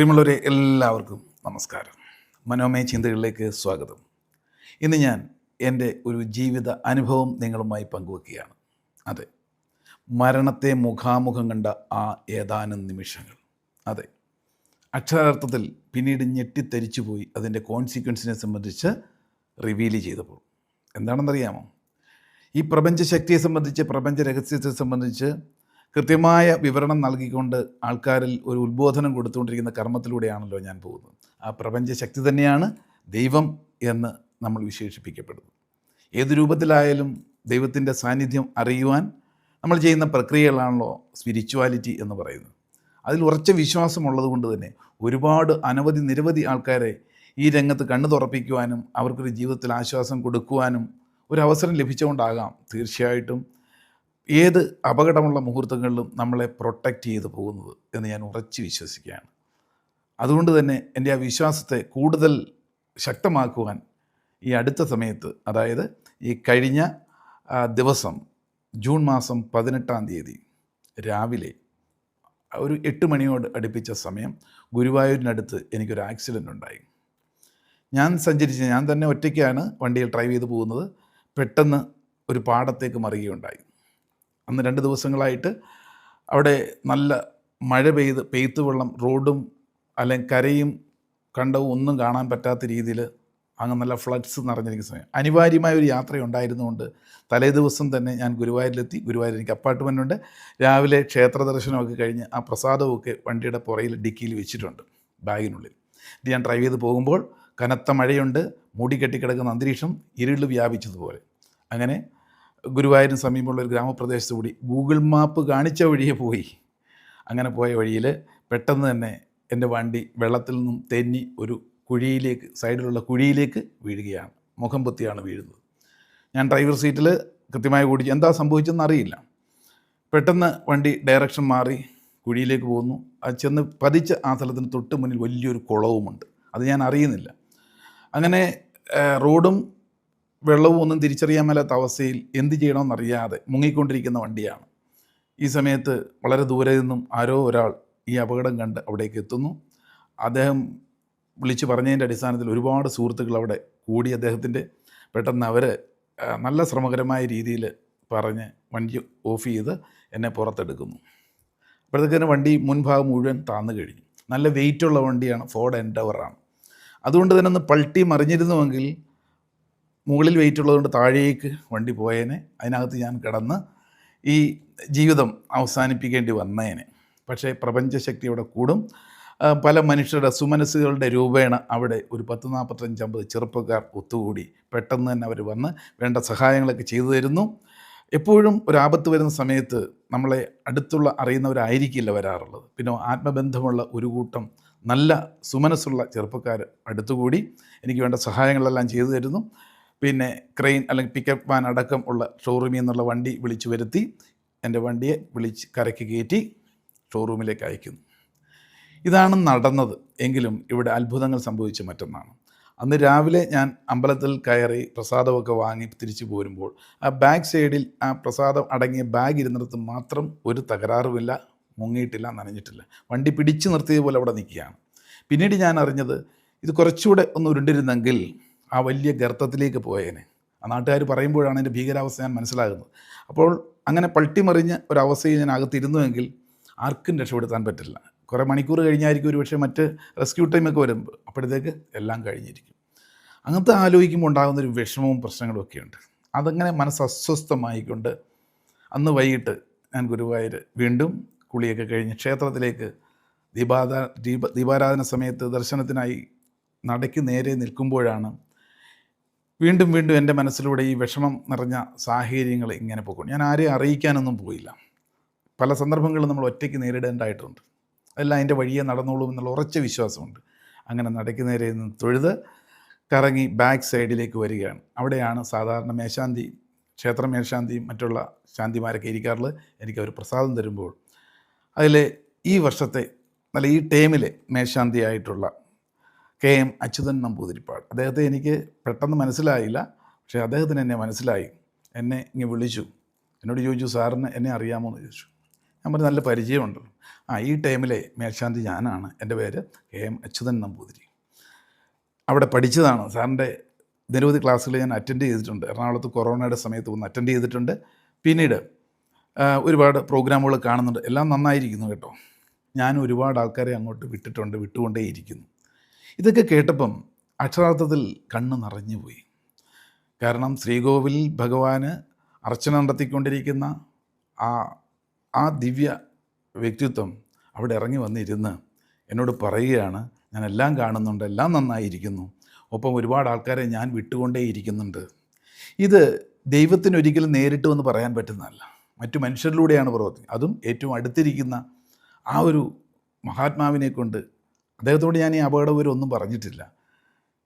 പ്രിയമുള്ളവരെ എല്ലാവർക്കും നമസ്കാരം. മനോമയ ചിന്തകളിലേക്ക് സ്വാഗതം. ഇന്ന് ഞാൻ എന്റെ ഒരു ജീവിത അനുഭവം നിങ്ങളുമായി പങ്കുവെക്കുകയാണ്. അതെ മരണത്തെ മുഖാമുഖം കണ്ട ആ ഏതാനും നിമിഷങ്ങൾ. അതെ അക്ഷരാർത്ഥത്തിൽ പിന്നീട് ഞെട്ടിത്തരിച്ചു പോയി അതിന്റെ കോൺസിക്വൻസിനെ സംബന്ധിച്ച് റിവീൽ ചെയ്തപ്പോൾ. എന്താണെന്നറിയാമോ? ഈ പ്രപഞ്ച ശക്തിയെ സംബന്ധിച്ച് പ്രപഞ്ച രഹസ്യത്തെ സംബന്ധിച്ച് കൃത്യമായ വിവരണം നൽകിക്കൊണ്ട് ആൾക്കാരിൽ ഒരു ഉത്ബോധനം കൊടുത്തുകൊണ്ടിരിക്കുന്ന കർമ്മത്തിലൂടെയാണല്ലോ ഞാൻ പോകുന്നത്. ആ പ്രപഞ്ച ശക്തി തന്നെയാണ് ദൈവം എന്ന് നമ്മൾ വിശേഷിപ്പിക്കപ്പെടുന്നു ഏത് രൂപത്തിലായാലും ദൈവത്തിന്റെ സാന്നിധ്യം അറിയുവാൻ നമ്മൾ ചെയ്യുന്ന പ്രക്രിയകളാണല്ലോ സ്പിരിച്വാലിറ്റി എന്ന് പറയുന്നത്. അതിൽ ഉറച്ച വിശ്വാസമുള്ളത് കൊണ്ട് തന്നെ ഒരുപാട് അനവധി നിരവധി ആൾക്കാരെ ഈ രംഗത്ത് കണ്ണു തുറപ്പിക്കുവാനും അവർക്കൊരു ജീവിതത്തിൽ ആശ്വാസം കൊടുക്കുവാനും ഒരു അവസരം ലഭിച്ചുകൊണ്ടാകാം തീർച്ചയായിട്ടും ഏത് അപകടമുള്ള മുഹൂർത്തങ്ങളിലും നമ്മളെ പ്രൊട്ടക്റ്റ് ചെയ്ത് പോകുന്നത് എന്ന് ഞാൻ ഉറച്ചു വിശ്വസിക്കുകയാണ്. അതുകൊണ്ട് തന്നെ എന്റെ ആ വിശ്വാസത്തെ കൂടുതൽ ശക്തമാക്കുവാൻ ഈ അടുത്ത സമയത്ത് അതായത് ഈ കഴിഞ്ഞ ദിവസം ജൂൺ മാസം പതിനെട്ടാം തീയതി രാവിലെ ഒരു എട്ട് മണിയോട് അടുപ്പിച്ച സമയം ഗുരുവായൂരിനടുത്ത് എനിക്കൊരു ആക്സിഡന്റ് ഉണ്ടായി. ഞാൻ സഞ്ചരിച്ച് ഞാൻ തന്നെ ഒറ്റയ്ക്കാണ് വണ്ടിയിൽ ഡ്രൈവ് ചെയ്ത് പോകുന്നത്. പെട്ടെന്ന് ഒരു പാടത്തേക്ക് മറിയുകയുണ്ടായി. അന്ന് രണ്ട് ദിവസങ്ങളായിട്ട് അവിടെ നല്ല മഴ പെയ്ത് പെയ്ത്ത് വെള്ളം റോഡും അല്ലെങ്കിൽ കരയും കണ്ടവും ഒന്നും കാണാൻ പറ്റാത്ത രീതിയിൽ അങ്ങ് നല്ല ഫ്ലഡ്സ് നിറഞ്ഞിരിക്കുന്ന സമയം. അനിവാര്യമായ ഒരു യാത്ര ഉണ്ടായിരുന്നുകൊണ്ട് തലേ ദിവസം തന്നെ ഞാൻ ഗുരുവായൂരിലെത്തി. ഗുരുവായൂർ എനിക്ക് അപ്പാർട്ട്മെന്റ് ഉണ്ട്. രാവിലെ ക്ഷേത്ര ദർശനമൊക്കെ കഴിഞ്ഞ് ആ പ്രസാദമൊക്കെ വണ്ടിയുടെ പുറയിൽ ഡിക്കിയിൽ വെച്ചിട്ടുണ്ട് ബാഗിനുള്ളിൽ. ഇത് ഞാൻ ഡ്രൈവ് ചെയ്ത് പോകുമ്പോൾ കനത്ത മഴയുണ്ട്. മൂടി കെട്ടിക്കിടക്കുന്ന അന്തരീക്ഷം ഇരുളിൽ വ്യാപിച്ചതുപോലെ. അങ്ങനെ ഗുരുവായൂരിന് സമീപമുള്ള ഒരു ഗ്രാമപ്രദേശത്ത് കൂടി ഗൂഗിൾ മാപ്പ് കാണിച്ച വഴിയെ പോയി. അങ്ങനെ പോയ വഴിയിൽ പെട്ടെന്ന് തന്നെ എന്റെ വണ്ടി വെള്ളത്തിൽ നിന്നും തെന്നി ഒരു കുഴിയിലേക്ക് സൈഡിലുള്ള കുഴിയിലേക്ക് വീഴുകയാണ്. മുഖം പൊത്തിയാണ് വീഴുന്നത്. ഞാൻ ഡ്രൈവർ സീറ്റിൽ കൃത്യമായി ഓടിച്ചു എന്താ സംഭവിച്ചതെന്ന് അറിയില്ല. പെട്ടെന്ന് വണ്ടി ഡയറക്ഷൻ മാറി കുഴിയിലേക്ക് പോകുന്നു. അത് ചെന്ന് പതിച്ച ആ സ്ഥലത്തിന് തൊട്ട് മുന്നിൽ വലിയൊരു കുളവുമുണ്ട്. അത് ഞാൻ അറിയുന്നില്ല. അങ്ങനെ റോഡും വെള്ളവും ഒന്നും തിരിച്ചറിയാൻ മേലാത്ത അവസ്ഥയിൽ എന്ത് ചെയ്യണമെന്നറിയാതെ മുങ്ങിക്കൊണ്ടിരിക്കുന്ന വണ്ടിയാണ്. ഈ സമയത്ത് വളരെ ദൂരെ നിന്നും ആരോ ഒരാൾ ഈ അപകടം കണ്ട് അവിടേക്ക് എത്തുന്നു. അദ്ദേഹം വിളിച്ചു പറഞ്ഞതിന്റെ അടിസ്ഥാനത്തിൽ ഒരുപാട് സുഹൃത്തുക്കൾ അവിടെ കൂടി അദ്ദേഹത്തിന്റെ. പെട്ടെന്ന് അവർ നല്ല ശ്രമകരമായ രീതിയിൽ പറഞ്ഞ് വണ്ടി ഓഫ് ചെയ്ത് എന്നെ പുറത്തെടുക്കുന്നു. അപ്പോഴത്തേക്കിന് വണ്ടി മുൻഭാഗം മുഴുവൻ താന്നു കഴിഞ്ഞു. നല്ല വെയിറ്റുള്ള വണ്ടിയാണ് ഫോർഡ് എൻഡവറാണ് അതുകൊണ്ട് തന്നെ ഒന്ന് പൾട്ടി മറിഞ്ഞിരുന്നുവെങ്കിൽ മുകളിൽ വെയിറ്റ് ഉള്ളതുകൊണ്ട് താഴേക്ക് വണ്ടി പോയേനെ. അതിനകത്ത് ഞാൻ കിടന്ന് ഈ ജീവിതം അവസാനിപ്പിക്കേണ്ടി വന്നേനെ. പക്ഷേ പ്രപഞ്ചശക്തി അവിടെ കൂടും. പല മനുഷ്യരുടെ സുമനസ്സുകളുടെ രൂപേണ അവിടെ ഒരു പത്ത് നാൽപ്പത്തഞ്ചമ്പത് ചെറുപ്പക്കാർ ഒത്തുകൂടി പെട്ടെന്ന് തന്നെ അവർ വന്ന് വേണ്ട സഹായങ്ങളൊക്കെ ചെയ്തു തരുന്നു. എപ്പോഴും ഒരു ആപത്ത് വരുന്ന സമയത്ത് നമ്മളെ അടുത്തുള്ള അറിയുന്നവരായിരിക്കില്ല വരാറുള്ളത്. പിന്നെ ആത്മബന്ധമുള്ള ഒരു കൂട്ടം നല്ല സുമനസ്സുള്ള ചെറുപ്പക്കാർ അടുത്തുകൂടി എനിക്ക് വേണ്ട സഹായങ്ങളെല്ലാം ചെയ്തു തരുന്നു. പിന്നെ ക്രെയിൻ അല്ലെങ്കിൽ പിക്കപ്പ് വാൻ അടക്കം ഉള്ള ഷോറൂമിൽ നിന്നുള്ള വണ്ടി വിളിച്ചു വരുത്തി. എന്റെ വണ്ടിയെ വിളിച്ച് കരയ്ക്ക് കയറ്റി ഷോറൂമിലേക്ക് അയക്കുന്നു. ഇതാണ് നടന്നത്. എങ്കിലും ഇവിടെ അത്ഭുതങ്ങൾ സംഭവിച്ച മറ്റൊന്നാണ്. അന്ന് രാവിലെ ഞാൻ അമ്പലത്തിൽ കയറി പ്രസാദമൊക്കെ വാങ്ങി തിരിച്ചു പോരുമ്പോൾ ആ ബാക്ക് സൈഡിൽ ആ പ്രസാദം അടങ്ങിയ ബാഗ് ഇരുന്നിടത്ത് മാത്രം ഒരു തകരാറുമില്ല മുങ്ങിയിട്ടില്ല നനഞ്ഞിട്ടില്ല. വണ്ടി പിടിച്ചു നിർത്തിയതുപോലെ അവിടെ നിൽക്കുകയാണ്. പിന്നീട് ഞാൻ അറിഞ്ഞത് ഇത് കുറച്ചുകൂടെ ഒന്ന് ഉരുണ്ടിരുന്നെങ്കിൽ ആ വലിയ ഗർത്തത്തിലേക്ക് പോയേനെ. ആ നാട്ടുകാർ പറയുമ്പോഴാണ് എന്റെ ഭീകരാവസ്ഥ ഞാൻ മനസ്സിലാകുന്നത്. അപ്പോൾ അങ്ങനെ പൾട്ടിമറിഞ്ഞ ഒരവസ്ഥയിൽ ഞാൻ അകത്തിരുന്നുവെങ്കിൽ ആർക്കും രക്ഷപ്പെടുത്താൻ പറ്റില്ല. കുറേ മണിക്കൂർ കഴിഞ്ഞായിരിക്കും ഒരു പക്ഷേ മറ്റ് റെസ്ക്യൂ ടൈമൊക്കെ വരുമ്പോൾ. അപ്പോഴത്തേക്ക് എല്ലാം കഴിഞ്ഞിരിക്കും. അങ്ങനത്തെ ആലോചിക്കുമ്പോൾ ഉണ്ടാകുന്ന ഒരു വിഷമവും പ്രശ്നങ്ങളും ഒക്കെ ഉണ്ട് അതങ്ങനെ മനസ്സ് അസ്വസ്ഥമായിക്കൊണ്ട് അന്ന് വൈകിട്ട് ഞാൻ ഗുരുവായൂർ വീണ്ടും കുളിയൊക്കെ കഴിഞ്ഞ് ക്ഷേത്രത്തിലേക്ക് ദീപാരാ ദീപ ദീപാരാധന സമയത്ത് ദർശനത്തിനായി നടയ്ക്ക് നേരെ നിൽക്കുമ്പോഴാണ് വീണ്ടും വീണ്ടും എന്റെ മനസ്സിലൂടെ ഈ വിഷമം നിറഞ്ഞ സാഹചര്യങ്ങൾ ഇങ്ങനെ പോകും. ഞാൻ ആരെയും അറിയിക്കാനൊന്നും പോയില്ല. പല സന്ദർഭങ്ങളും നമ്മൾ ഒറ്റയ്ക്ക് നേരിടേണ്ടതായിട്ടുണ്ട്. അതെല്ലാം അതിന്റെ വഴിയെ നടന്നോളൂ എന്നുള്ള ഉറച്ച വിശ്വാസമുണ്ട്. അങ്ങനെ നടയ്ക്ക് നേരെ നിന്ന് തൊഴുത് കറങ്ങി ബാക്ക് സൈഡിലേക്ക് വരികയാണ്. അവിടെയാണ് സാധാരണ മേശാന്തി ക്ഷേത്ര മേശാന്തിയും മറ്റുള്ള ശാന്തിമാരൊക്കെ ഇരിക്കാറുള്ളത്. എനിക്ക് അവർ പ്രസാദം തരുമ്പോൾ അതിൽ ഈ വർഷത്തെ നല്ല ഈ ടേമിലെ മേശാന്തിയായിട്ടുള്ള കെ എം അച്യുതൻ നമ്പൂതിരിപ്പാട്. അദ്ദേഹത്തെ എനിക്ക് പെട്ടെന്ന് മനസ്സിലായില്ല. പക്ഷേ അദ്ദേഹത്തിന് എന്നെ മനസ്സിലായി. എന്നെ ഇങ്ങ് വിളിച്ചു. എന്നോട് ചോദിച്ചു സാറിന് എന്നെ അറിയാമോ? എന്ന് ചോദിച്ചു. ഞാൻ പറഞ്ഞു നല്ല പരിചയമുണ്ട്. ആ ഈ ടൈമിലെ മേൽശാന്തി ഞാനാണ്. എന്റെ പേര് കെ എം അച്യുതൻ നമ്പൂതിരി. അവിടെ പഠിച്ചതാണ്. സാറിന്റെ നിരവധി ക്ലാസ്സുകൾ ഞാൻ അറ്റൻഡ് ചെയ്തിട്ടുണ്ട്. എറണാകുളത്ത് കൊറോണയുടെ സമയത്ത് ഒന്ന് അറ്റൻഡ് ചെയ്തിട്ടുണ്ട്. പിന്നീട് ഒരുപാട് പ്രോഗ്രാമുകൾ കാണുന്നുണ്ട്. എല്ലാം നന്നായിരിക്കുന്നു കേട്ടോ. ഞാൻ ഒരുപാട് ആൾക്കാരെ അങ്ങോട്ട് വിട്ടിട്ടുണ്ട് വിട്ടുകൊണ്ടേയിരിക്കുന്നു. ഇതൊക്കെ കേട്ടപ്പം അക്ഷരാർത്ഥത്തിൽ കണ്ണ് നിറഞ്ഞുപോയി കാരണം ശ്രീകോവിൽ ഭഗവാന് അർച്ചന നടത്തിക്കൊണ്ടിരിക്കുന്ന ആ ആ ദിവ്യ വ്യക്തിത്വം അവിടെ ഇറങ്ങി വന്നിരുന്ന് എന്നോട് പറയുകയാണ് ഞാൻ എല്ലാം കാണുന്നുണ്ട് എല്ലാം നന്നായിരിക്കുന്നു. ഒപ്പം ഒരുപാട് ആൾക്കാരെ ഞാൻ വിട്ടുകൊണ്ടേ ഇരിക്കുന്നുണ്ട്. ഇത് ദൈവത്തിന് ഒരിക്കലും നേരിട്ട് വന്ന് പറയാൻ പറ്റുന്നതല്ല. മറ്റു മനുഷ്യരിലൂടെയാണ് പ്രവർത്തിക്കുന്നത്. അതും ഏറ്റവും അടുത്തിരിക്കുന്ന ആ ഒരു മഹാത്മാവിനെ കൊണ്ട് അദ്ദേഹത്തോട് ഞാൻ ഈ അപകട ഒന്നും പറഞ്ഞിട്ടില്ല.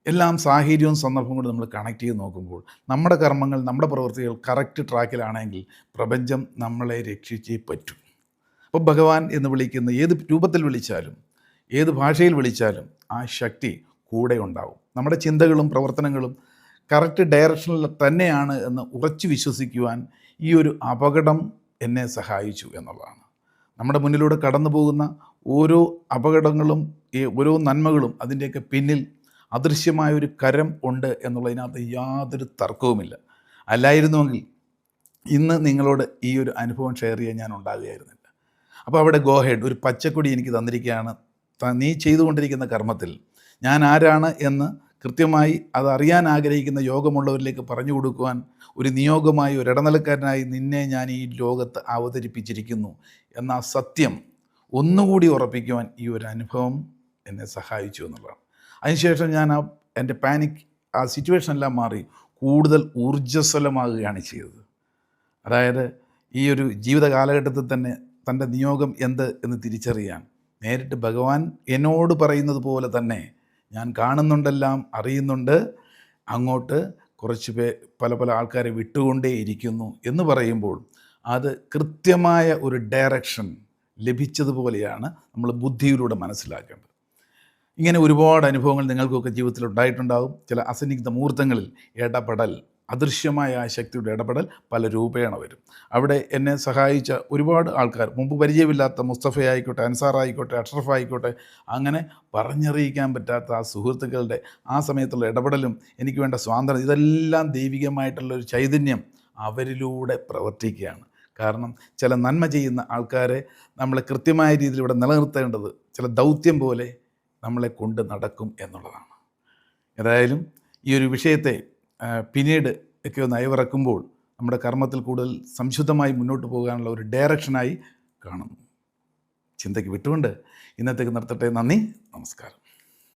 എല്ലാം സാഹചര്യവും സന്ദർഭവും കൊണ്ട് നമ്മൾ കണക്ട് ചെയ്ത് നോക്കുമ്പോൾ നമ്മുടെ കർമ്മങ്ങൾ നമ്മുടെ പ്രവൃത്തികൾ കറക്റ്റ് ട്രാക്കിലാണെങ്കിൽ പ്രപഞ്ചം നമ്മളെ രക്ഷിച്ചേ പറ്റൂ. അപ്പോൾ ഭഗവാൻ എന്ന് വിളിക്കുന്ന ഏത് രൂപത്തിൽ വിളിച്ചാലും ഏത് ഭാഷയിൽ വിളിച്ചാലും ആ ശക്തി കൂടെ ഉണ്ടാവും. നമ്മുടെ ചിന്തകളും പ്രവർത്തനങ്ങളും കറക്റ്റ് ഡയറക്ഷനിൽ തന്നെയാണ് എന്ന് ഉറച്ചു വിശ്വസിക്കുവാൻ ഈ ഒരു അപകടം എന്നെ സഹായിച്ചു എന്നുള്ളതാണ്. നമ്മുടെ മുന്നിലൂടെ കടന്നു പോകുന്ന ഓരോ അപകടങ്ങളും ഈ ഓരോ നന്മകളും അതിന്റെയൊക്കെ പിന്നിൽ അദൃശ്യമായ ഒരു കരം ഉണ്ട് എന്നുള്ളതിനകത്ത് യാതൊരു തർക്കവുമില്ല. അല്ലായിരുന്നുവെങ്കിൽ ഇന്ന് നിങ്ങളോട് ഈ ഒരു അനുഭവം ഷെയർ ചെയ്യാൻ ഞാൻ ഉണ്ടാകുകയായിരുന്നില്ല. അപ്പോൾ അവിടെ ഗോഹേഡ് ഒരു പച്ചക്കൊടി എനിക്ക് തന്നിരിക്കുകയാണ്. നീ ചെയ്തുകൊണ്ടിരിക്കുന്ന കർമ്മത്തിൽ ഞാൻ ആരാണ് എന്ന് കൃത്യമായി അത് അറിയാൻ ആഗ്രഹിക്കുന്ന യോഗമുള്ളവരിലേക്ക് പറഞ്ഞു കൊടുക്കുവാൻ ഒരു നിയോഗമായി ഒരു ഇടനിലക്കാരനായി നിന്നെ ഞാൻ ഈ ലോകത്ത് അവതരിപ്പിച്ചിരിക്കുന്നു എന്ന സത്യം ഒന്നുകൂടി ഉറപ്പിക്കുവാൻ ഈ ഒരു അനുഭവം എന്നെ സഹായിച്ചു എന്നുള്ളതാണ്. അതിനുശേഷം ഞാൻ ആ എന്റെ പാനിക് ആ സിറ്റുവേഷൻ എല്ലാം മാറി കൂടുതൽ ഊർജസ്വലമാകുകയാണ് ചെയ്തത്. അതായത് ഈ ഒരു ജീവിത കാലഘട്ടത്തിൽ തന്നെ തന്റെ നിയോഗം എന്ത് എന്ന് തിരിച്ചറിയാൻ നേരിട്ട് ഭഗവാൻ എന്നോട് പറയുന്നത് പോലെ തന്നെ ഞാൻ കാണുന്നുണ്ടെല്ലാം അറിയുന്നുണ്ട്. അങ്ങോട്ട് കുറച്ച് പേ പല പല ആൾക്കാരെ വിട്ടുകൊണ്ടേ ഇരിക്കുന്നു എന്ന് പറയുമ്പോൾ അത് കൃത്യമായ ഒരു ഡയറക്ഷൻ ലഭിച്ചതുപോലെയാണ് നമ്മൾ ബുദ്ധിയിലൂടെ മനസ്സിലാക്കേണ്ടത്. ഇങ്ങനെ ഒരുപാട് അനുഭവങ്ങൾ നിങ്ങൾക്കൊക്കെ ജീവിതത്തിൽ ഉണ്ടായിട്ടുണ്ടാകും. ചില അസന്നിഗ്ധ മുഹൂർത്തങ്ങളിൽ ഇടപെടൽ അദൃശ്യമായ ആ ശക്തിയുടെ ഇടപെടൽ പല രൂപേണ വരും. അവിടെ എന്നെ സഹായിച്ച ഒരുപാട് ആൾക്കാർ മുമ്പ് പരിചയമില്ലാത്ത മുസ്തഫ ആയിക്കോട്ടെ അൻസാർ ആയിക്കോട്ടെ അഷ്റഫ് ആയിക്കോട്ടെ അങ്ങനെ പറഞ്ഞറിയിക്കാൻ പറ്റാത്ത ആ സുഹൃത്തുക്കളുടെ ആ സമയത്തുള്ള ഇടപെടലും എനിക്ക് വേണ്ട സ്വാതന്ത്ര്യം ഇതെല്ലാം ദൈവികമായിട്ടുള്ള ഒരു ചൈതന്യം അവരിലൂടെ പ്രവർത്തിക്കുകയാണ്. കാരണം ചില നന്മ ചെയ്യുന്ന ആൾക്കാരെ നമ്മൾ കൃത്യമായ രീതിയിൽ ഇവിടെ നിലനിർത്തേണ്ടത് ചില ദൗത്യം പോലെ നമ്മളെ കൊണ്ട് നടക്കും എന്നുള്ളതാണ്. ഏതായാലും ഈ ഒരു വിഷയത്തെ പിന്നീട് ഒക്കെ ഒന്ന് അയവിറക്കുമ്പോൾ നമ്മുടെ കർമ്മത്തിൽ കൂടുതൽ സംശുദ്ധമായി മുന്നോട്ട് പോകാനുള്ള ഒരു ഡയറക്ഷനായി കാണുന്നു. ചിന്തയ്ക്ക് വിട്ടുകൊണ്ട് ഇന്നത്തേക്ക് നിർത്തട്ടെ. നന്ദി. നമസ്കാരം.